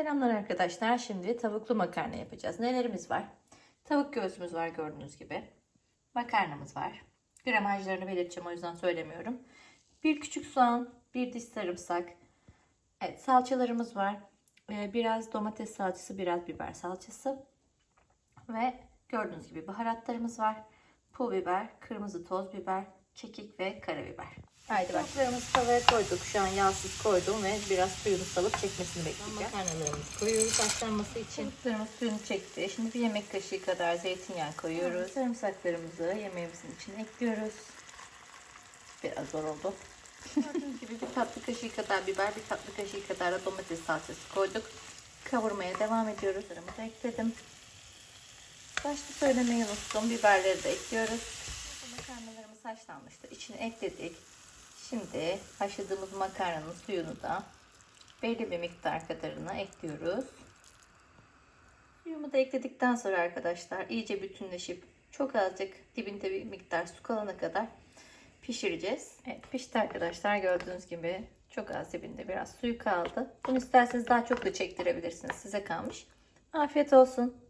Selamlar arkadaşlar. Şimdi tavuklu makarna yapacağız. Nelerimiz var? Tavuk göğsümüz var gördüğünüz gibi. Makarnamız var. Gramajlarını belirteceğim o yüzden söylemiyorum. Bir küçük soğan, bir diş sarımsak. Evet salçalarımız var. Ee, Biraz domates salçası, biraz biber salçası. Ve gördüğünüz gibi baharatlarımız var. Pul biber, kırmızı toz biber, kekik ve karabiber. Haydi bak. Tavuklarımızı tavaya koyduk. Şu an yağsız koydum ve biraz suyunu salıp çekmesini bekleyeceğim. Makarnalarımızı koyuyoruz haşlanması için. Tavuklarımız suyunu çekti. Şimdi bir yemek kaşığı kadar zeytinyağı koyuyoruz. Sarımsaklarımızı yemeğimizin içine ekliyoruz. Biraz zor oldu. Gördüğünüz gibi bir tatlı kaşığı kadar biber, bir tatlı kaşığı kadar da domates salçası koyduk. Kavurmaya devam ediyoruz. Sarımı da ekledim. Başta söylemeyi unuttum. Biberleri de ekliyoruz. Makarnalarımız haşlanmıştı. İçine ekledik. Şimdi haşladığımız makarnanın suyunu da belli bir miktar kadarına ekliyoruz. Suyumu da ekledikten sonra arkadaşlar iyice bütünleşip çok azıcık dibinde bir miktar su kalana kadar pişireceğiz. Evet pişti arkadaşlar gördüğünüz gibi çok az dibinde biraz suyu kaldı. Bunu isterseniz daha çok da çektirebilirsiniz. Size kalmış. Afiyet olsun.